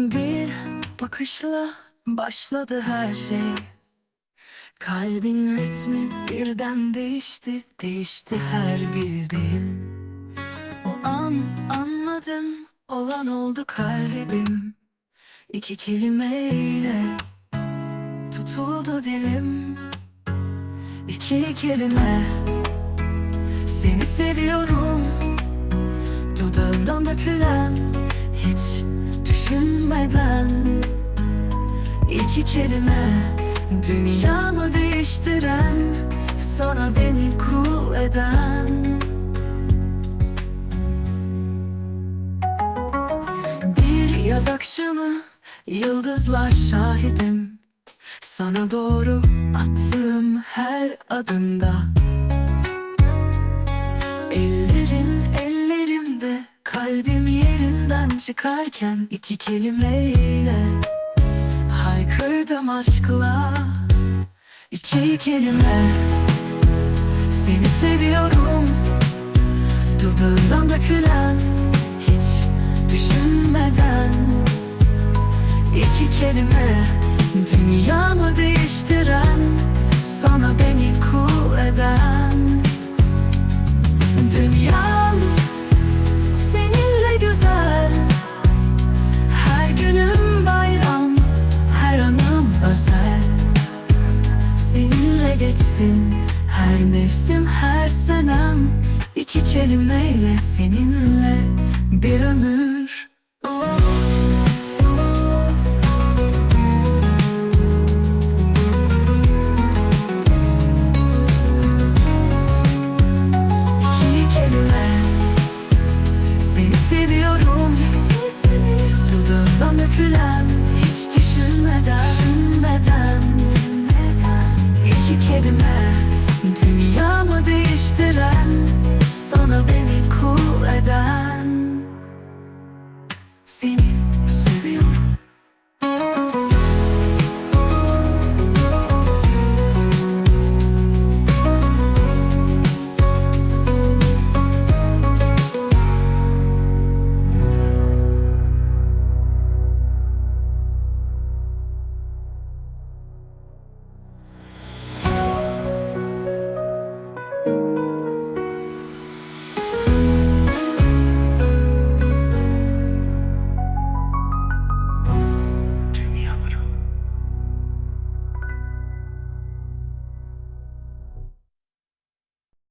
Bir bakışla başladı her şey. Kalbin ritmi birden değişti Değişti her bildiğim. O an anladım Olan oldu kalbim. İki kelimeyle Tutuldu dilim. İki kelime Seni seviyorum. Dudağından dökülen düşünmeden iki kelime. Dünyamı değiştiren Sana beni kul eden. Bir yaz akşamı Yıldızlar şahidim. Sana doğru attığım her adımda. Ellerin ellerimde Kalbim çıkarken iki kelimeyle Haykırdım aşkla. İki kelime Seni seviyorum. Dudağından dökülen Hiç düşünmeden. İki kelime Dünyamı değiştiren Sana beni Geçsin her mevsim her senem. İki kelimeyle seninle bir ömür. İki kelime. Seni seviyorum. Dudağından dökülen Hiç düşünmeden Düşünmeden